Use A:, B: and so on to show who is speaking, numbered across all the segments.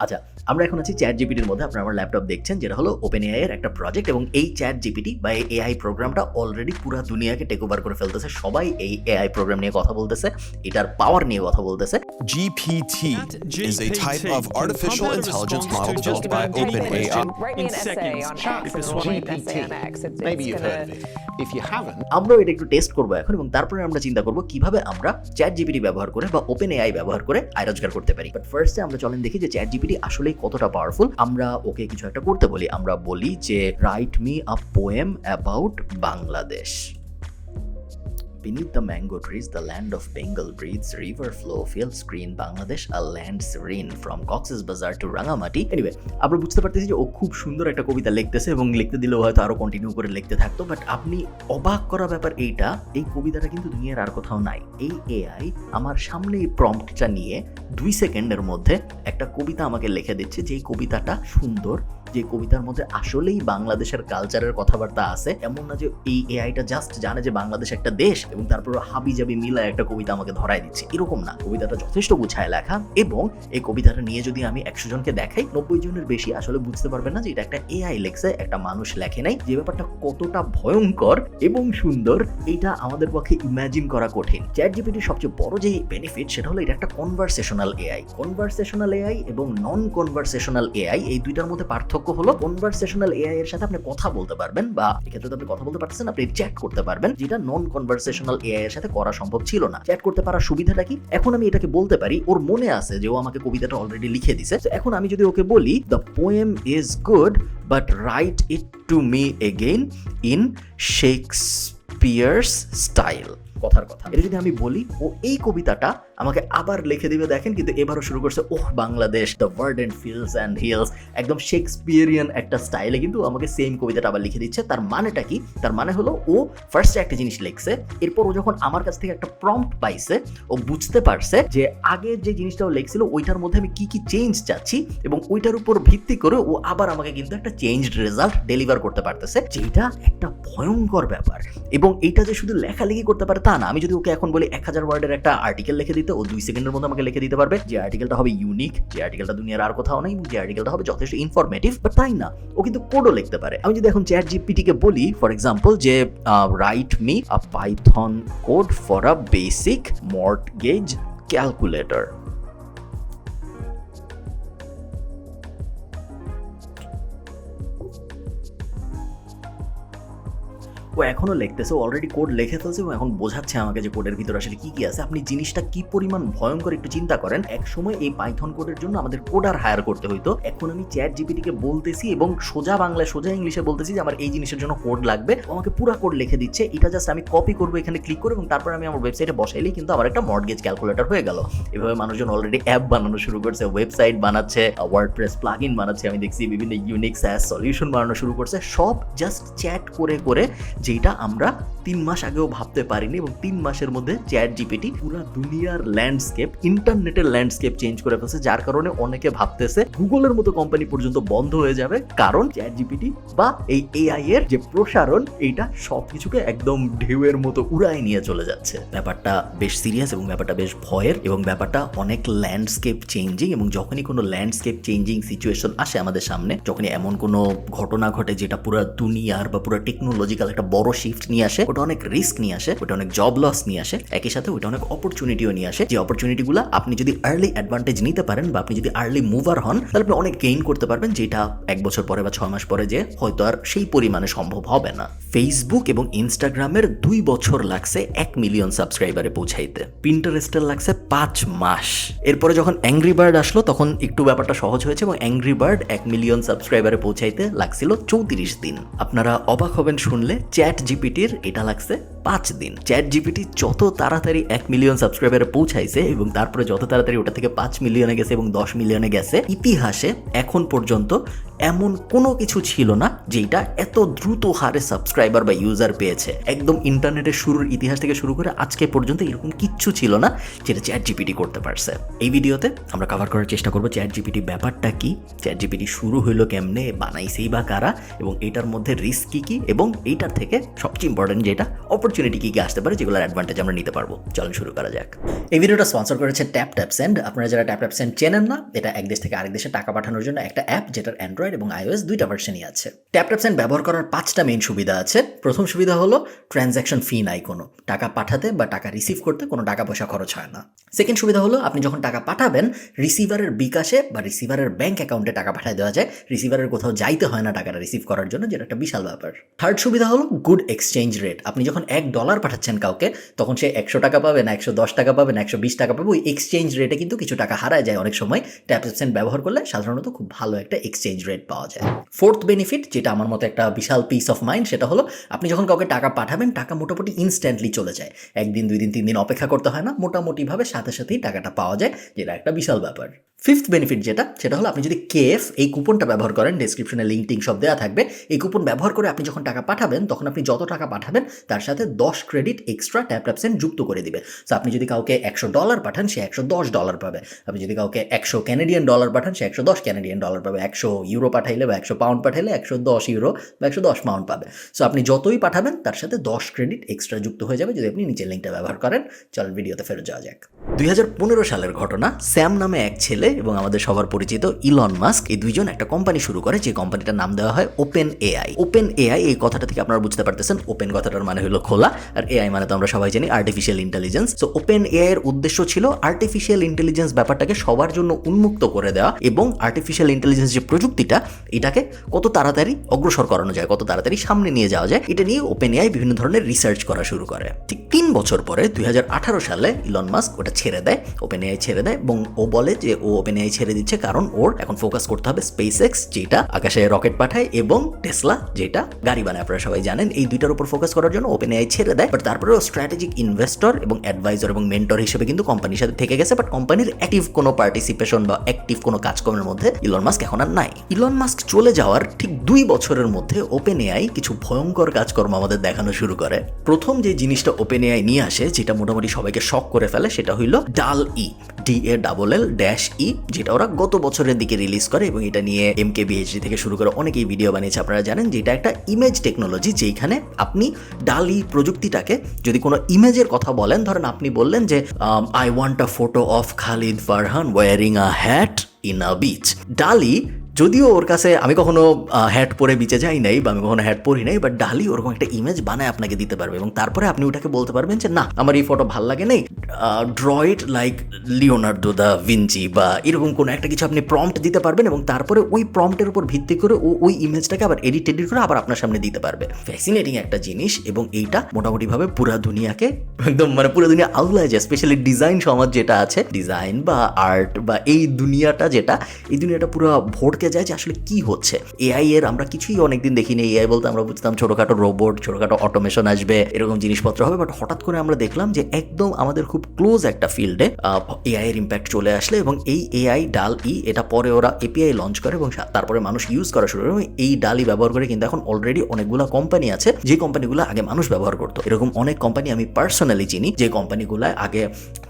A: আচ্ছা আমরা এখন আছি চ্যাট জিপিটির মধ্যে আপনারা আমার ল্যাপটপ দেখছেন যেটা হলো ওপেন এআই এর একটা প্রজেক্ট এবং এই চ্যাট জিপিটি বা এই এআই প্রোগ্রামটা অলরেডি পুরো দুনিয়াকে টেক ওভার করে ফেলতেছে সবাই এই এআই প্রোগ্রাম নিয়ে কথা বলতেছে এটার পাওয়ার নিয়ে কথা বলতেছে
B: GPT is a type
C: GPT
B: of artificial intelligence model built by OpenAI.
C: question
D: Write me
C: in
D: an
C: seconds.
D: It's,
E: Maybe you've heard of it. If you haven't,
A: আমরাও এটা একটু টেস্ট করব এখন এবং তারপরে আমরা চিন্তা করব কীভাবে আমরা চ্যাট জিপিটি ব্যবহার করে বা ওপেন এআই ব্যবহার করে আয় রোজগার করতে পারি বাট ফার্স্টে আমরা চলেন দেখি যে চ্যাট জিপিটি আসলেই কতটা পাওয়ারফুল আমরা ওকে কিছু একটা করতে বলি। আমরা বলি যে write me a poem about Bangladesh Beneath the mango trees, the land of Bengal breathes, river flow, fields green, Bangladesh, a land serene, from Cox's Bazar to Rangamati. Anyway, আমরা বুঝতে পারতেছি যে ও খুব সুন্দর একটা কবিতা লিখতেছে এবং লিখতে দিলেও হয়তো আরও কন্টিনিউ করে লিখতে থাকতো বাট আপনি অবাক করা ব্যাপার এইটা এই কবিতাটা কিন্তু দুনিয়ার আর কোথাও নাই। এই এআই আমার সামনে এই প্রম্পটটা নিয়ে দুই সেকেন্ডের মধ্যে একটা কবিতা আমাকে লিখে দিচ্ছে যে এই কবিতাটা সুন্দর যে কবিতার মধ্যে আসলেই বাংলাদেশের কালচারের কথাবার্তা আছে, এমন না যে এই এআইটা জাস্ট জানে যে বাংলাদেশ একটা দেশ এবং তারপর হাবি জাবি মিলা একটা কবিতা আমাকে ধরায় দিচ্ছে। এরকম না। কবিতাটা যথেষ্ট গুছায় লেখা এবং এই কবিতাটা নিয়ে যদি আমি একশো জনকে দেখাই, নব্বই জনের বেশি আসলে বুঝতে পারবে না যে এটা একটা এআই লেখছে, একটা মানুষ লেখে নাই। যে ব্যাপারটা কতটা ভয়ঙ্কর এবং সুন্দর এটা আমাদের পক্ষে ইমাজিন করা কঠিন। চ্যাট জিপিটির সবচেয়ে বড় যে বেনিফিট সেটা হলো এটা একটা কনভারসেশনাল এআই কনভারসেশনাল এআই এবং নন কনভারসেশনাল এআই এই দুইটার মধ্যে পার্থক্য হলো কনভারসেশনাল এআই এর সাথে আপনি কথা বলতে পারবেন বা এক্ষেত্রে তো আপনি কথা বলতে পারতেছেন, আপনি চ্যাট করতে পারবেন, যেটা নন কনভারসেশনাল এআই এর সাথে করা সম্ভব ছিল না। চ্যাট করতে পারার সুবিধাটা কি? এখন আমি এটাকে বলতে পারি, ওর মনে আছে যে ও আমাকে কবিতাটা অলরেডি লিখে দিছে। এখন আমি যদি ওকে বলি the poem is good but write it to me again in Shakespeare's style কথার কথা। এটা যদি আমি বলি, ও এই কবিতাটা আমাকে আবার লিখে দিবে, দেখেন কিন্তু এবারও শুরু করছে, ওহ, Bangladesh the word and fields and hills একদম শেক্সপিয়ারিয়ান একটা স্টাইলে কিন্তু আমাকে সেম কবিতাটা আবার লিখে দিচ্ছে। তার মানেটা কি? তার মানে হলো ও ফার্স্টে একটা জিনিস লিখছে, এরপর ও যখন আমার কাছ থেকে একটা প্রম্পট পাইছে, ও বুঝতে পারছে যে আগে যে জিনিসটা ও লিখছিল, ওইটার মধ্যে আমি কি কি চেঞ্জ চাচ্ছি এবং ওইটার উপর ভিত্তি করে ও আবার আমাকে কিন্তু একটা চেঞ্জ রেজাল্ট ডেলিভার করতে পারতেছে, যেটা একটা ভয়ঙ্কর ব্যাপার। এবং এটা যে শুধু লেখালেখি করতে পারে তা না, আমি যদি ওকে এখন বলি এক হাজার ওয়ার্ডের একটা আর্টিকেল লিখে দিতে ও দুই সেকেন্ডের মধ্যে আমাকে লিখে দিতে পারবে যে আর্টিকেলটা হবে ইউনিক যে আর্টিকেলটা দুনিয়ার আর কোথাও নেই, যে আর্টিকেলটা হবে যথেষ্ট ইনফরমেটিভ বাট তাই না? ও কিন্তু কোডও লিখতে পারে। আমি যদি এখন চ্যাট জিপিটিকে বলি ফর এক্সাম্পল যে write me a python code for a basic mortgage calculator ও এখনও লিখতেছে অলরেডি কোড লিখে ফেলছে এবং এখন বোঝাচ্ছে আমাকে যে কোডের ভিতরে আসলে কি কি আছে। আপনি জিনিসটা কি পরিমাণ ভয়ঙ্কর একটু চিন্তা করেন। এক সময় এই পাইথন কোডের জন্য আমাদের কোডার হায়ার করতে হইতো। এখন আমি চ্যাট জিপিটিকে বলতেছি এবং সোজা বাংলায়, সোজা ইংলিশে বলতেছি যে আমার এই জিনিসের জন্য কোড লাগবে। ও আমাকে পুরো কোড লিখে দিচ্ছে। এটা জাস্ট আমি কপি করব, এখানে ক্লিক করে এবং তারপর আমি আমার ওয়েবসাইটে বসাইলেই কিন্তু আমার একটা মর্টগেজ ক্যালকুলেটর হয়ে গেল। এভাবে মানুষজন অলরেডি অ্যাপ বানানো শুরু করছে ওয়েবসাইট বানাচ্ছে ওয়ার্ড প্রেস প্লাগ বানাচ্ছে। আমি দেখছি বিভিন্ন ইউনিক স্যাস সলিউশন বানানো শুরু করছে। সব জাস্ট চ্যাট করে করে যেটা আমরা তিন মাস আগেও ভাবতে পারিনি এবং তিন মাসের মধ্যে চ্যাট জিপিটি পুরো দুনিয়ার ল্যান্ডস্কেপ ইন্টারনেটের ল্যান্ডস্কেপ চেঞ্জ করে ফেলছে, যার কারণে অনেকে ভাবতেছে গুগলের মতো কোম্পানি পর্যন্ত বন্ধ হয়ে যাবে, কারণ চ্যাট জিপিটি বা এই এআই এর যে প্রসারণ, এইটা সবকিছুকে একদম ঢেউয়ের মতো উড়ায় নিয়ে চলে যাচ্ছে। ব্যাপারটা বেশ সিরিয়াস এবং ব্যাপারটা বেশ ভয়ের এবং ব্যাপারটা অনেক ল্যান্ডস্কেপ চেঞ্জিং এবং যখনই কোনো ল্যান্ডস্কেপ চেঞ্জিং সিচুয়েশন আসে আমাদের সামনে, যখনই এমন কোনো ঘটনা ঘটে যেটা পুরো দুনিয়ার বা পুরো টেকনোলজিক্যাল একটা বড় শিফট নিয়ে আসে, ওটা অনেক রিস্ক নিয়ে আসে, ওটা অনেক জব লস নিয়ে আসে। একই সাথে ওটা অনেক অপরচুনিটিও নিয়ে আসে। যে অপরচুনিটিগুলো আপনি যদি আর্লি অ্যাডভান্টেজ নিতে পারেন বা আপনি যদি আর্লি মুভার হন, তাহলে আপনি অনেক গেইন করতে পারবেন, যেটা এক বছর পরে বা ছয় মাস পরে যে হয়তো আর সেই পরিমাণে সম্ভব হবে না। ফেসবুক এবং ইনস্টাগ্রামের দুই বছর লাগছে এক মিলিয়ন সাবস্ক্রাইবারে পৌঁছাইতে। পিন্টারেস্টের লাগছে পাঁচ মাস। এরপরে যখন অ্যাংরি বার্ড আসলো, তখন একটু ব্যাপারটা সহজ হয়েছে এবং অ্যাংরি বার্ড এক মিলিয়ন সাবস্ক্রাইবারে পৌঁছাইতে লাগছিল চৌত্রিশ দিন। আপনারা অবাক হবেন শুনলে, চ্যাট জিপিটির এটা লাগছে পাঁচ দিন। চ্যাট জিপিটি যত তাড়াতাড়ি এক মিলিয়ন সাবস্ক্রাইবারে পৌঁছাইছে এবং তারপরে যত তাড়াতাড়ি ওটা থেকে পাঁচ মিলিয়নে গেছে এবং দশ মিলিয়নে গেছে, ইতিহাসে এখন পর্যন্ত এমন কোনো কিছু ছিল না যেটা এত দ্রুত হারে সাবস্ক্রাইবার বা ইউজার পেয়েছে। একদম ইন্টারনেটের শুরুর ইতিহাস থেকে শুরু করে আজকে পর্যন্ত এরকম কিচ্ছু ছিল না যেটা চ্যাট জিপিটি করতে পারছে। এই ভিডিওতে আমরা কভার করার চেষ্টা করব চ্যাট জিপিটি ব্যাপারটা কি চ্যাট জিপিটি শুরু হইল কেমনে, বানাইছেই বা কারা, এবং এটার মধ্যে রিস্ক কি কি, এবং এইটার থেকে সবচেয়ে ইম্পর্টেন্ট যেটা অপরচুনিটি কি কি আসতে পারে যেগুলোর অ্যাডভান্টেজ আমরা নিতে পারব। চলুন শুরু করা যাক। এই ভিডিওটা স্পন্সর করেছে ট্যাপ ট্যাপ সেন্ড আপনারা যারা ট্যাপ ট্যাপ সেন্ড চেনেন না, এটা এক দেশ থেকে আরেক দেশে টাকা পাঠানোর জন্য একটা অ্যাপ যেটার অ্যান্ড্রয়েড এবং আইওএস দুইটা ভার্সনই আছে। ট্যাপ ট্যাপ সেন্ড ব্যবহার করার পাঁচটা মেইন সুবিধা আছে। প্রথম সুবিধা হলো ট্রানজ্যাকশন ফি নাই কোনো। টাকা পাঠাতে বা টাকা রিসিভ করতে কোনো টাকা পয়সা খরচ হয় না। সেকেন্ড সুবিধা হলো আপনি যখন টাকা পাঠাবেন রিসিভারের বিকাশে বা রিসিভারের ব্যাংক অ্যাকাউন্টে টাকা পাঠিয়ে দেওয়া যায়। রিসিভারের কোথাও যাইতে হয় না টাকাটা রিসিভ করার জন্য, যেটা একটা বিশাল ব্যাপার। থার্ড সুবিধা হলো গুড এক্সচেঞ্জ রেট আপনি যখন এক ডলার পাঠাচ্ছেন কাউকে, তখন সে একশো টাকা পাবে না, একশো দশ টাকা পাবে না, একশো বিশ টাকা পাবে। ওই এক্সচেঞ্জ রেটে কিন্তু কিছু টাকা হারায় যায় অনেক সময়। ট্যাপ সেন্ড ব্যবহার করলে সাধারণত খুব ভালো একটা এক্সচেঞ্জ রেট পাওয়া যায়। ফোর্থ বেনিফিট যেটা আমার মতো একটা বিশাল পিস অফ মাইন্ড সেটা হলো আপনি যখন কাউকে টাকা পাঠাবেন, টাকা মোটামুটি ইনস্ট্যান্টলি চলে যায়। একদিন, দুই দিন, তিন দিন অপেক্ষা করতে হয় না। মোটামুটিভাবে সাথে সাথেই টাকাটা পাওয়া যায়, যেটা একটা বিশাল ব্যাপার। ফিফথ বেনিফিট যেটা, সেটা হলো আপনি যদি কেএফ এই কুপনটা ব্যবহার করেন ডিসক্রিপশনে লিঙ্ক টিঙ্ক সব দেওয়া থাকবে, এই কুপন ব্যবহার করে আপনি যখন টাকা পাঠাবেন, তখন আপনি যত টাকা পাঠাবেন, তার সাথে দশ credit extra Tap Tap Send যুক্ত করে দিবে। সো আপনি যদি কাউকে একশো ডলার পাঠান, সে একশো দশ ডলার পাবে। আপনি যদি কাউকে একশো ক্যানাডিয়ান ডলার পাঠান, সে একশো দশ ক্যানাডিয়ান ডলার পাবে। একশো ইউরো পাঠাইলে বা একশো পাউন্ড পাঠাইলে একশো দশ ইউরো বা একশো দশ পাউন্ড পাবে। সো আপনি যতই পাঠাবেন, তার সাথে দশ ক্রেডিট এক্সট্রা যুক্ত হয়ে যাবে, যদি আপনি নিচের লিঙ্কটা ব্যবহার করেন। চল ভিডিওতে ফেরত যাওয়া যাক। দুই হাজার পনেরো সালের ঘটনা স্যাম নামে এক ছেলে এবং আমাদের সবার পরিচিত ইলন মাস্ক এই দুইজন একটা কোম্পানি শুরু করে, যে কোম্পানিটার নাম দেওয়া হয় ওপেন এআই ওপেন এআই এই কথাটা থেকে আপনারা বুঝতে পারতেছেন ওপেন কথাটার মানে হলো খোলা, আর এআই মানে তো আমরা সবাই জানি আর্টিফিশিয়াল ইন্টেলিজেন্স তো ওপেন এআই এর উদ্দেশ্য ছিল আর্টিফিশিয়াল ইন্টেলিজেন্স ব্যাপারটাকে সবার জন্য উন্মুক্ত করে দেওয়া এবং আর্টিফিশিয়াল ইন্টেলিজেন্স যে প্রযুক্তিটা, এটাকে কত তাড়াতাড়ি অগ্রসর করানো যায়, কত তাড়াতাড়ি সামনে নিয়ে যাওয়া যায়, এটা নিয়ে ওপেন এআই বিভিন্ন ধরনের রিসার্চ করা শুরু করে। ঠিক তিন বছর পরে, দুই হাজার আঠারো সালে ইলন মাস্ক ওটা ছেড়ে দেয় ওপেন এআই ছেড়ে দেয় এবং ও বলে যে ও ওপেন এআই ছেড়ে দিচ্ছে, কারণ ওর এখন ফোকাস করতে হবে স্পেস এক্স যেটা আকাশে রকেট পাঠায়, এবং টেসলা যেটা গাড়ি বানায়। আপনারা সবাই জানেন, এই দুইটার উপর ফোকাস করার জন্য ওপেন এআই ছেড়ে দেয় বাট তারপরে ও স্ট্র্যাটেজিক ইনভেস্টর এবং অ্যাডভাইজার এবং মেন্টর হিসেবে কিন্তু কোম্পানির সাথে থেকে গেছে বাট কোম্পানির অ্যাক্টিভ কোনো পার্টিসিপেশন বা অ্যাক্টিভ কোনো কাজকর্মের মধ্যে ইলন মাস্ক এখন আর নাই। ইলন মাস্ক চলে যাওয়ার ঠিক দুই বছরের মধ্যে ওপেন এআই কিছু ভয়ঙ্কর কাজকর্ম আমাদের দেখানো শুরু করে। প্রথম যে জিনিসটা ওপেন এআই নিয়ে আসে, যেটা মোটামুটি সবাইকে শক করে ফেলে, সেটা হইল Dall E D A double L dash E যেটা ওরা গত বছরের দিকে রিলিজ করে এবং এটা নিয়ে এম কে বিএইচডি থেকে শুরু করে অনেকেই ভিডিও বানিয়েছে, আপনারা জানেন যে এটা একটা ইমেজ টেকনোলজি যেইখানে আপনি ডালি প্রযুক্তিটাকে যদি কোনো ইমেজের কথা বলেন, ধরেন আপনি বললেন যে I want a photo of Khalid Farhan wearing a hat in a beach Dalle যদিও ওর কাছে আমি কখনো হ্যাট পরে বিচে যাই নাই বা আমি কখনো হ্যাট পরি নাই বাট ডালি ওরকম একটা ইমেজ বানায় আপনাকে দিতে পারবে এবং তারপরে আপনি ওটাকে বলতে পারবেন যে, না, আমার এই ফটো ভালো লাগে নেই। Drawed like Leonardo da Vinci বা এরকম কোনো একটা কিছু আপনি প্রম্পট দিতে পারবেন এবং তারপরে ওই প্রম্পটের উপর ভিত্তি করে ও ওই ইমেজটাকে আবার এডিট এডিট করে আবার আপনার সামনে দিতে পারবে। ফ্যাসিনেটিং একটা জিনিস এবং এইটা মোটামুটিভাবে পুরা দুনিয়াকে একদম মানে পুরো দুনিয়া আউলায় যায় স্পেশালি ডিজাইন সমাজ যেটা আছে ডিজাইন বা আর্ট বা এই দুনিয়াটা যেটা, এই দুনিয়াটা পুরো ভোটকে যায় যে আসলে কি হচ্ছে। এআই এর আমরা কিছুই অনেকদিন দেখিনি। এআই বলতে আমরা বুঝতাম ছোটখাটো রোবট ছোটখাটো অটোমেশন আসবে, এরকম জিনিসপত্র হবে। বাট হঠাৎ করে আমরা দেখলাম যে একদম আমাদের খুব ক্লোজ একটা ফিল্ডে এআই এর ইম্প্যাক্ট চলে আসলে এবং এই এআই ডাল ই, এটা পরে ওরা এপিআই লঞ্চ করে এবং তারপরে মানুষ ইউজ করা শুরু করে এবং এই ডালই ব্যবহার করে কিন্তু এখন অলরেডি অনেকগুলো কোম্পানি আছে, যে কোম্পানিগুলো আগে মানুষ ব্যবহার করতো। এরকম অনেক কোম্পানি আমি পার্সোনালি চিনি, যে কোম্পানিগুলো আগে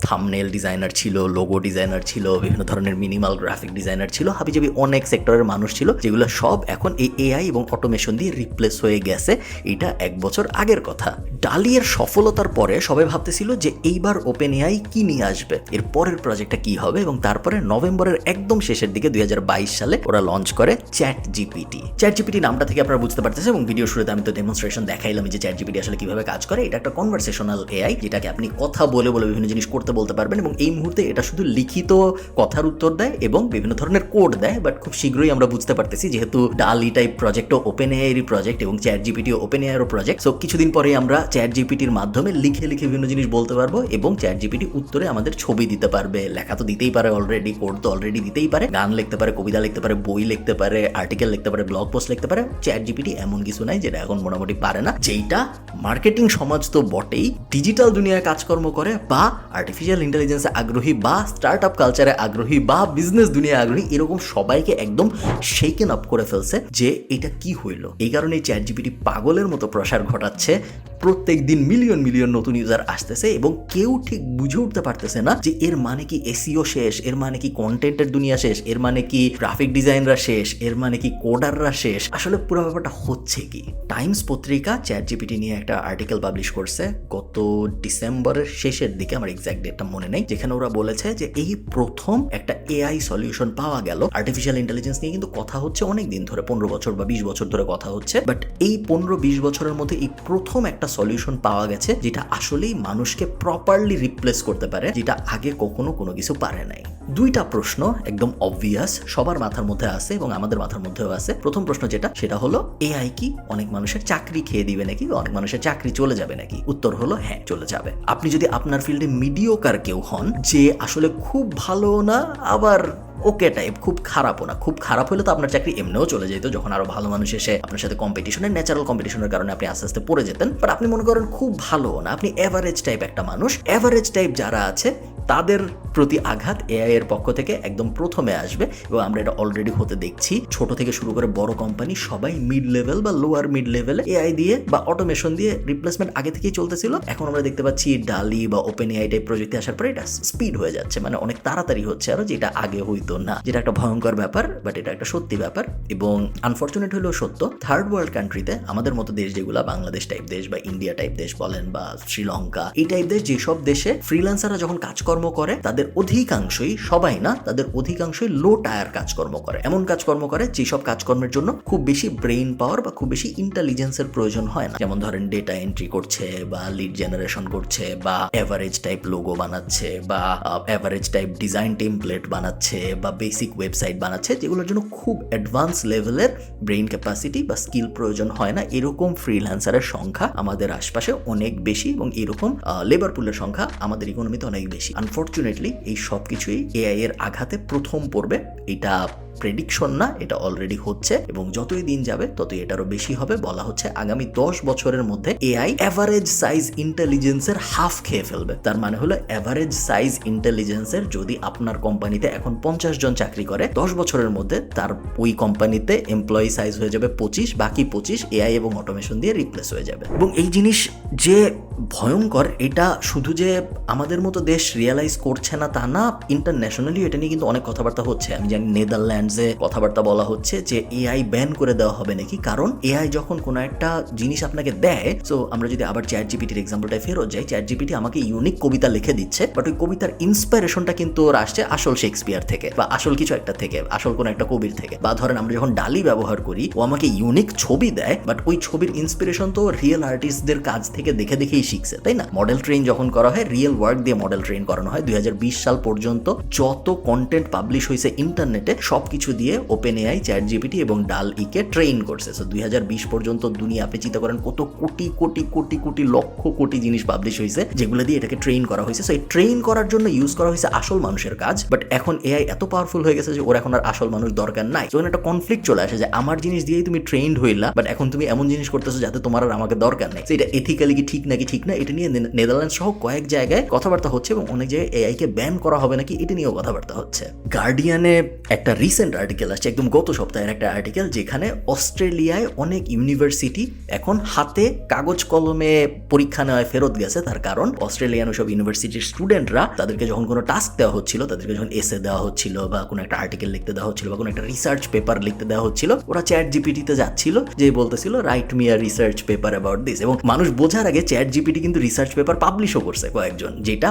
A: থামনেল ডিজাইনার ছিল লোগো ডিজাইনার ছিল, বিভিন্ন ধরনের মিনিমাল গ্রাফিক ডিজাইনার ছিল, হাবিজাবি অনেক সেক্টরের মানুষ ছিল, যেগুলো সব এখন এই এআই এবং অটোমেশন দিয়ে রিপ্লেস হয়ে গেছে। এটা এক বছর আগের কথা। ডালিয়ের সফলতার পরে সবাই ভাবতেছিল যে এইবার ওপেন এআই কি নিয়ে আসবে? এর পরের প্রজেক্টটা কি হবে? এবং তারপরে নভেম্বরের একদম শেষের দিকে দুই হাজার বাইশ সালে ওরা লঞ্চ করে চ্যাট জিপিটি চ্যাট জিপিটি নামটা থেকে আপনারা বুঝতে পারতেছেন এবং ভিডিও শুরুতে আমি তো ডেমনস্ট্রেশন দেখাইলাম যে চ্যাট জিপিটি আসলে কীভাবে কাজ করে। এটা একটা কনভারসেশনাল এআই যেটাকে আপনি কথা বলে বলে বিভিন্ন জিনিস করতে বলতে পারবেন এবং এই মুহূর্তে এটা শুধু লিখিত কথার উত্তর দেয় এবং বিভিন্ন ধরনের কোড দেয় বাট খুব শীঘ্রই আমরা বুঝতে পারতেছি যেহেতু ডালি টাইপ প্রজেক্টও ওপেন এআইয়েরই প্রজেক্ট এবং চ্যাট জিপিটিও ওপেন এআইয়েরও প্রজেক্ট সো কিছুদিন পরে আমরা চ্যাট জিপিটির মাধ্যমে লিখে লিখে বিভিন্ন জিনিস বলতে পারব এবং চ্যাট জিপিটি উত্তরে আমাদের ছবি দিতে পারবে। লেখা তো দিতেই পারে অলরেডি কোড তো অলরেডি দিতেই পারে, গান লিখতে পারে, কবিতা লিখতে পারে, বই লিখতে পারে আর্টিকেল লিখতে পারে ব্লগ পোস্ট লিখতে পারে চ্যাট জিপিটি এমন কিছু নাই যেটা এখন মোটামুটি পারে না, যেইটা মার্কেটিং সমাজ তো বটেই ডিজিটাল দুনিয়ায় কাজকর্ম করে বা আর্টিফিশিয়াল আর্টিফিশিয়াল ইন্টেলিজেন্সে আগ্রহী বা স্টার্ট আপ কালচারে আগ্রহী বা বিজনেস দুনিয়ায় আগ্রহী, এরকম সবাইকে একদম শেকেন আপ করে ফেলছে যে এটা কি হইল। এই কারণে চ্যাট জিপিটি পাগলের মতো প্রসার ঘটাচ্ছে। প্রত্যেক দিন মিলিয়ন মিলিয়ন নতুন ইউজার আসতেছে এবং কেউ ঠিক বুঝে উঠতে পারতেছে না যে এর মানে কি এসিও শেষ, এর মানে কি কন্টেন্টের দুনিয়া শেষ, এর মানে কি গ্রাফিক ডিজাইনরা শেষ, এর মানে কি কোডাররা শেষ। আসলে পুরো ব্যাপারটা হচ্ছে কি? টাইমস পত্রিকা চ্যাট জিপিটি নিয়ে একটা আর্টিকেল পাবলিশ করছে গত ডিসেম্বরের শেষের দিকে, আমার এক্সাক্ট ডেটটা মনে নেই, যেখানে ওরা বলেছে যে এই প্রথম একটা এআই সলিউশন পাওয়া গেল। আর্টিফিশিয়াল ইন্টেলিজেন্স নিয়ে কিন্তু কথা হচ্ছে অনেক দিন ধরে, পনেরো বছর বা বিশ বছর ধরে কথা হচ্ছে। বাট এই পনেরো বিশ বছরের মধ্যে এই প্রথম একটা সলিউশন পাওয়া গেছে, যেটা আসলেই মানুষকে প্রপারলি রিপ্লেস করতে পারে, যেটা আগে কখনো কোনো কিছু পারে নাই। দুইটা প্রশ্ন একদম অবভিয়াস সবার মাথার মধ্যে আছে এবং আমাদের মাথার মধ্যেও আছে। প্রথম প্রশ্ন যেটা, সেটা হলো এআই কি? অনেক মানুষের চাকরি খেয়ে দিবে নাকি? অনেক মানুষের চাকরি চলে যাবে নাকি? উত্তর হলো হ্যাঁ চলে যাবে। আপনি যদি আপনার ফিল্ডে মিডিওকার কেউ হন, যে আসলে খুব ভালো না, আবার ওকে টাইপ খুব খারাপও না। খুব খারাপ হলে তো আপনার চাকরি এমনিও চলে যেত, যখন আরও ভালো মানুষ এসে আপনার সাথে কম্পিটিশনের ন্যাচারাল কম্পিটিশনের কারণে আপনি আস্তে আস্তে পড়ে যেতেন। বাট আপনি মনে করেন খুব ভালো না, আপনি অ্যাভারেজ টাইপ একটা মানুষ। অ্যাভারেজ টাইপ যারা আছে তাদের প্রতি আঘাত এআই এর পক্ষ থেকে একদম প্রথমে আসবে এবং আমরা এটা অলরেডি হতে দেখছি। ছোট থেকে শুরু করে বড় কোম্পানি সবাই মিড লেভেল বা লোয়ার মিড লেভেলে এআই দিয়ে বা অটোমেশন দিয়ে রিপ্লেসমেন্ট আগে থেকেই চলতেছিল। এখন আমরা দেখতে পাচ্ছি ডালি বা ওপেন এআই টাইপ প্রযুক্তি আসার পরে এটা স্পিড হয়ে যাচ্ছে মানে অনেক তাড়াতাড়ি হচ্ছে আরও, যেটা আগে হইতো না। যেটা একটা ভয়ঙ্কর ব্যাপার বাট এটা একটা সত্যি ব্যাপার এবং আনফর্চুনেট হলেও সত্য। থার্ড ওয়ার্ল্ড কান্ট্রিতে আমাদের মতো দেশ যেগুলো বাংলাদেশ টাইপ দেশ বা ইন্ডিয়া টাইপ দেশ বলেন বা শ্রীলঙ্কা এই টাইপ দেশ যেসব দেশে ফ্রিল্যান্সাররা যখন কাজকর্ম করে, তাদের অধিকাংশই, সবাই না, তাদের অধিকাংশই লো টায়ার কাজকর্ম করে। এমন কাজকর্ম করে যেসব কাজকর্মের জন্য খুব বেশি ব্রেইন পাওয়ার বা খুব বেশি ইন্টেলিজেন্সের প্রয়োজন হয় না। যেমন ধরেন ডেটা এন্ট্রি করছে বা লিড জেনারেশন করছে বা এভারেজ টাইপ লোগো বানাচ্ছে বা এভারেজ টাইপ ডিজাইন টেমপ্লেট বানাচ্ছে বা বেসিক ওয়েবসাইট বানাচ্ছে, যেগুলোর জন্য খুব অ্যাডভান্স লেভেলের ব্রেইন ক্যাপাসিটি বা স্কিল প্রয়োজন হয় না। এরকম ফ্রিল্যান্সারের সংখ্যা আমাদের আশপাশে অনেক বেশি এবং এরকম লেবার পুলের সংখ্যা আমাদের ইকোনমিতে অনেক বেশি। আনফর্চুনেটলি এই সব কিছুই এআই এর আঘাতে প্রথম পড়বে। এটা প্রেডিকশন না, এটা অলরেডি হচ্ছে এবং যতই দিন যাবে, ততই এটারও বেশি হবে। বলা হচ্ছে আগামী দশ বছরের মধ্যে এআই অ্যাভারেজ সাইজ ইন্টেলিজেন্সের হাফ খেয়ে ফেলবে। তার মানে হলো অ্যাভারেজ সাইজ ইন্টেলিজেন্সের যদি আপনার কোম্পানিতে এখন পঞ্চাশ জন চাকরি করে, দশ বছরের মধ্যে তার ওই কোম্পানিতে এমপ্লয়ি সাইজ হয়ে যাবে পঁচিশ, বাকি পঁচিশ এআই এবং অটোমেশন দিয়ে রিপ্লেস হয়ে যাবে। এবং এই জিনিস যে ভয়ঙ্কর, এটা শুধু যে আমাদের মতো দেশ রিয়েলাইজ করছে না তা না ইন্টারন্যাশনালি এটা নিয়ে কিন্তু অনেক কথাবার্তা হচ্ছে। আমি জানি নেদারল্যান্ডসে কথাবার্তা বলা হচ্ছে যে এআই ব্যান করে দেওয়া হবে নাকি? কারণ এআই যখন কোনো একটা জিনিস আপনাকে দেয় সো আমরা যদি আবার চ্যাট জিপিটির এক্সাম্পলটায় ফেরত যাই চ্যাট জিপিটি আমাকে ইউনিক কবিতা লিখে দিচ্ছে বাট ওই কবিতার ইন্সপিরেশনটা কিন্তু ওর আসছে আসল শেক্সপিয়ার থেকে, বা আসল কিছু একটা থেকে, আসল কোনো একটা কবির থেকে। বা ধরেন আমরা যখন ডালি ব্যবহার করি, ও আমাকে ইউনিক ছবি দেয় বাট ওই ছবির ইন্সপিরেশন তো রিয়েল আর্টিস্টদের কাজ থেকে দেখে দেখেই শিখছে, তাই না? মডেল ট্রেন যখন করা হয় রিয়েল ওয়ার্ক দিয়ে মডেল ট্রেন করানো হয় দুই হাজার বিশ সাল পর্যন্ত যত কন্টেন্ট পাবলিশ হয়েছে ইন্টারনেটে সব কিছু দিয়ে ওপেন এআই চ্যাট জিপিটি এবং ডাল ইকে ট্রেন করছে। সো দুই পর্যন্ত দুনিয়া আপনি চিন্তা করেন কত কোটি কোটি কোটি কোটি, লক্ষ কোটি জিনিস পাবলিশ হয়েছে যেগুলো দিয়ে এটাকে ট্রেন করা হয়েছে সো এই ট্রেন করার জন্য ইউজ করা হয়েছে আসল মানুষের কাজ বাট এখন এআই এত পাওয়ারফুল হয়ে গেছে যে ওর এখন আর আসল মানুষ দরকার নাই। যখন একটা কনফ্লিক্ট চলে আসে যে আমার জিনিস দিয়েই তুমি ট্রেন্ড হইলা বাট এখন তুমি এমন জিনিস করতেছো যাতে তোমার আর আমাকে দরকার নেই। এটা এথিক্যালি কি ঠিক নাকি ঠিক না, এটা নিয়ে নেদারল্যান্ড সহ কয়েক জায়গায় কথাবার্তা হচ্ছে এবং অনেক জায়গায় এআই কে ব্যান করা হবে নাকি এটা নিয়েও কথাবার্তা হচ্ছে। গার্ডিয়ানে একটা রিসেন্ট আর্টিকেল আসছে, একদম গত সপ্তাহের একটা আর্টিকেল যেখানে অস্ট্রেলিয়ায় অনেক ইউনিভার্সিটি এখন হাতে কাগজ কলমে পরীক্ষা নেওয়ায় ফেরত গেছে। তার কারণ অস্ট্রেলিয়ান সব ইউনিভার্সিটির স্টুডেন্টরা তাদেরকে যখন কোনো টাস্ক দেওয়া হচ্ছিল, তাদেরকে যখন এসে দেওয়া হচ্ছিল বা কোনো একটা আর্টিকেল লিখতে দেওয়া হচ্ছিল বা কোনো একটা রিসার্চ পেপার লিখতে দেওয়া হচ্ছিল, ওরা চ্যাট জিপিটিতে যাচ্ছিল যে বলতেছিল write me a research paper about this এবং মানুষ বোঝার আগে চ্যাট জিপিটি কিন্তু রিসার্চ পেপার পাবলিশও করছে কয়েকজন, যেটা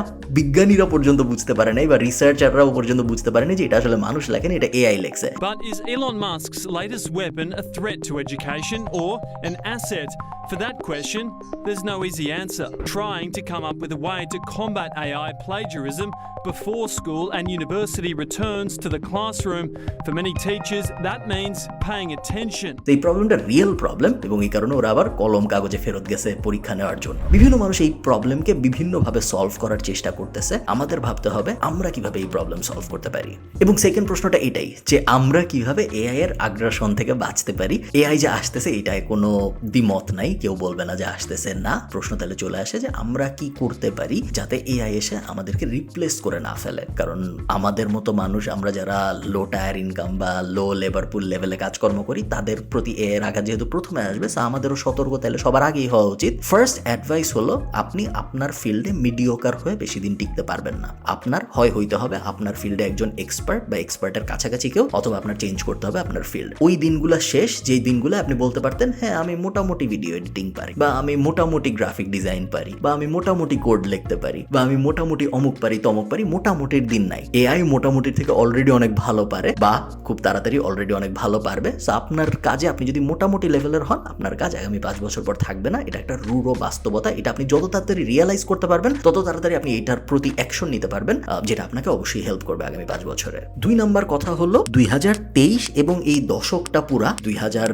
A: বিজ্ঞানীরা পর্যন্ত বুঝতে পারে নাই বা রিসার্চাররাও পর্যন্ত বুঝতে পারেনি যে এটা আসলে মানুষ লেখেনি এটা এআই লেখছে
B: But is Elon Musk's latest weapon a threat to education or an asset? For that question, there's no easy answer. Trying to come up with a way to combat AI plagiarism before school and university returns to the classroom. For many teachers, that means paying attention.
A: এই প্রবলেমটা real problem এবং এই কারণে ওরা আবার কলম কাগজে ফেরত গেছে পরীক্ষা নেওয়ার জন্য বিভিন্ন মানুষ এই প্রবলেমকে বিভিন্নভাবে সলভ করার চেষ্টা করতেছে আমাদের ভাবতে হবে আমরা কীভাবে এই প্রবলেম সলভ করতে পারি। এবং সেকেন্ড প্রশ্নটা এটাই, যে আমরা কীভাবে এআই এর আগ্রাসন থেকে বাঁচতে পারি? এআই যে আসতেছে, এটায় কোনো দ্বিমত নাই, কেউ বলবে না যে আসতেছে না। প্রশ্ন তাহলে চলে আসে যে আমরা কি করতে পারি যাতে এআই এসে আমাদেরকে রিপ্লেস করে না ফেলে? কারণ আমাদের মতো মানুষ, আমরা যারা লো টায়ার ইনকাম বা লো লেবার পুল লেভেলে কাজকর্ম করি, তাদের প্রতি এ এর আঘাত যেহেতু প্রথমে আসবে সো আমাদেরও সতর্ক তাহলে সবার আগেই হওয়া উচিত। ফার্স্ট অ্যাডভাইস হলো, আপনি আপনার ফিল্ডে মিডিওকার হয়ে বেশি দিন টিকতে পারবেন না। আপনার হয় হইতে হবে আপনার ফিল্ডে একজন এক্সপার্ট বা এক্সপার্টের কাছাকাছি কেউ অথবা আপনার চেঞ্জ করতে হবে আপনার ফিল্ড ওই দিনগুলো শেষ, যেই দিনগুলো আপনি বলতে পারতেন হ্যাঁ আমি মোটামুটি ভিডিও এডিটিং পারি বা আমি মোটামুটি গ্রাফিক ডিজাইন পারি বা আমি মোটামুটি কোড লিখতে পারি বা আমি মোটামুটি অমুক পারি, তমুক পারি, মোটামুটির দিন নাই। এআই মোটামুটির থেকে অলরেডি অনেক ভালো পারে বা খুব তাড়াতাড়ি অলরেডি অনেক ভালো পারবে। সো আপনার কাজে আপনি যদি মোটামুটি লেভেলের হন, আপনার কাজ আগামী পাঁচ বছর পর থাকবে না। এটা একটা রূঢ় বাস্তবতা। এটা আপনি যত তাড়াতাড়ি রিয়েলাইজ করতে পারবেন, তত তাড়াতাড়ি আপনি এটার প্রতি অ্যাকশন নিতে পারবেন যেটা আপনাকে অবশ্যই হেল্প করবে আগামী পাঁচ বছরে। দুই নম্বর কথা হলো, দুই হাজার তেইশ এবং এই দশকটা পুরা, দুই হাজার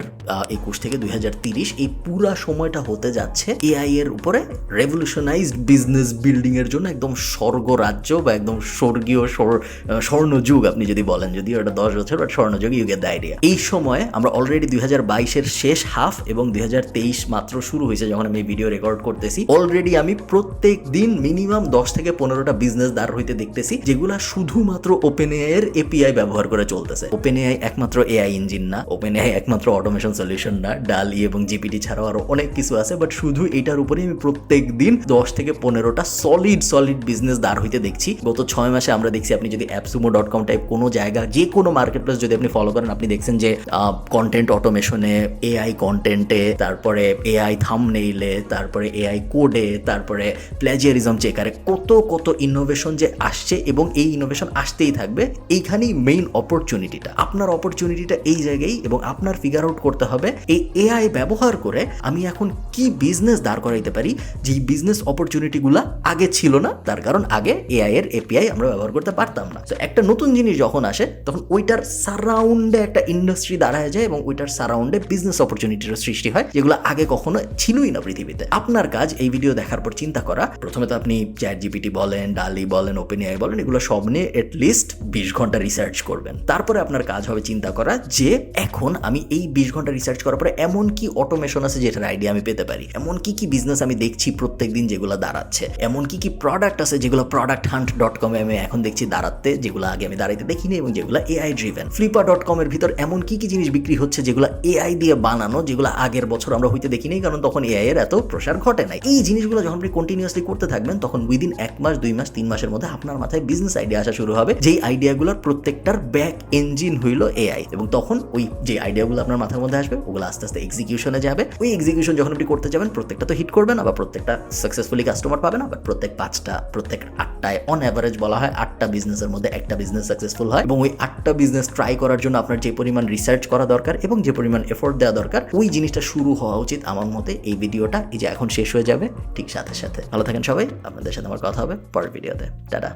A: একুশ থেকে দুই এই পুরা সময়টা হতে যাচ্ছে এআই এর উপরে রেভলিউশনাইজড বিজনেস বিল্ডিং এর জন্য, একদম স্বর্গ রাজ্য বা একদম স্বর্গীয় স্বর্ণযুগ আপনি যদি বলেন, যদিও এটা দশ বছর বা স্বর্ণযুগ ইউ গেট আইডিয়া এই সময়ে আমরা অলরেডি দুই হাজার বাইশের শেষ হাফ এবং দুই হাজার তেইশ মাত্র শুরু হয়েছে, যখন আমি ভিডিও রেকর্ড করতেছি। অলরেডি আমি প্রত্যেক দিন মিনিমাম দশ থেকে পনেরোটা বিজনেস দাঁড় হইতে দেখতেছি, যেগুলা শুধুমাত্র ওপেন এআই এর এপিআই ব্যবহার করে চলতেছে। ওপেন এআই একমাত্র এআই ইঞ্জিন না ওপেন এআই একমাত্র অটোমেশন সলিউশন না ডালি এবং জিপিটি ছাড়াও আরও অনেক কিছু আছে বাট শুধু এটার উপরে আমি প্রত্যেক দিন দশ থেকে পনেরোটা সলিড সলিড বিজনেস দাঁড় হইতে দেখছি। গত ছয় মাসে আমরা দেখছি আপনি যদি অ্যাপসুমো ডট কম টাইপ কোনো জায়গা যে কোনো মার্কেট প্লেস যদি আপনি ফলো করেন, আপনি দেখছেন যে কন্টেন্ট অটোমেশনে এআই কন্টেন্টে তারপরে এআই থামনেইলে তারপরে এআই কোডে তারপরে প্ল্যাজিয়ারিজম চেকারে কত কত ইনোভেশন যে আসছে এবং এই ইনোভেশন আসতেই থাকবে, এইখানেই মেইন অপরচুনিটিটা আপনার অপরচুনিটিটা এই জায়গায় এবং আপনার ফিগার আউট করতে হবে, এই এআই ব্যবহার করে আমি এখন কি বিজনেস দাঁড় করাইতে পারি, যেই বিজনেস অপরচুনিটিগুলো আগে ছিল না, তার কারণ আগে এআই এর এপিআই আমরা ব্যবহার করতে পারতাম না। তো একটা নতুন জিনিস যখন আসে, তখন ওইটার সারাউন্ডে একটা ইন্ডাস্ট্রি দাঁড়ায় যায় এবং ওইটার সারাউন্ডে বিজনেস অপরচুনিটির সৃষ্টি হয়, যেগুলো আগে কখনো ছিলই না পৃথিবীতে। আপনার কাজ এই ভিডিও দেখার পর চিন্তা করা, প্রথমে তো আপনি চ্যাট জিপিটি বলেন ডালি বলেন ওপেন এআই বলেন, এগুলো সব নিয়ে এটলিস্ট বিশ ঘণ্টা রিসার্চ করবেন। তারপরে আপনার কাজ হবে চিন্তা করা যে এখন আমি এই বিশ ঘণ্টা রিসার্চ করার পরে এমন কি অটোমেশন আছে যেটার আইডিয়া আমি পেতে পারি? এমন কি কি বিজনেস আমি দেখছি প্রত্যেক দিন যেগুলো দাঁড়াচ্ছে? এমন কি কি প্রোডাক্ট আছে যেগুলো প্রোডাক্ট হান্ট ডট কমে আমি এখন দেখছি দাঁড়াতে, যেগুলো আগে আমি দাঁড়াইতে দেখিনি এবং যেগুলো এআই ড্রিভেন ফ্লিপা ডট কমের ভিতর এমন কি কি জিনিস বিক্রি হচ্ছে যেগুলো এআই দিয়ে বানানো, যেগুলো আগের বছর আমরা হইতে দেখিনি, কারণ তখন এআই এর এত প্রসার ঘটে নাই। এই জিনিসগুলো যখন আপনি কন্টিনিউয়াসলি করতে থাকবেন, তখন উইদিন এক মাস, দুই মাস, তিন মাসের মধ্যে আপনার মাথায় বিজনেস আইডিয়া আসা শুরু হবে। যেই আইডিয়াগুলোর প্রত্যেকটার ব্যাক ইঞ্জিন হইল এআই এবং তখন ওই যে আইডিয়াগুলো আপনার মাথার মধ্যে আসবে, ওগুলো আস্তে আস্তে এক্সিকিউশনে যাবে। ওই এক্সিকিউশন যখন আপনি করতে যাবেন, প্রত্যেকটা তো হিট করবে না বা প্রত্যেকটা সাকসেসফুলি কাস্টমার পাবে না বাট প্রত্যেক পাঁচটা, প্রত্যেক আটটায় অন অ্যাভারেজ বলা হয় আটটা বিজনেসের মধ্যে একটা বিজনেস সাকসেসফুল হয়। এবং ওই আটটা বিজনেস ট্রাই করার জন্য আপনার যে পরিমাণ রিসার্চ করা দরকার এবং যে পরিমাণ এফোর্ট দেওয়া দরকার, ওই জিনিসটা শুরু হওয়া উচিত আমার মতে। এই ভিডিওটা এই যে এখন শেষ হয়ে যাবে, ঠিক সাথে সাথে। ভালো থাকেন সবাই, আপনাদের সাথে আমার কথা হবে। পরের ভিডিওতে টাটা।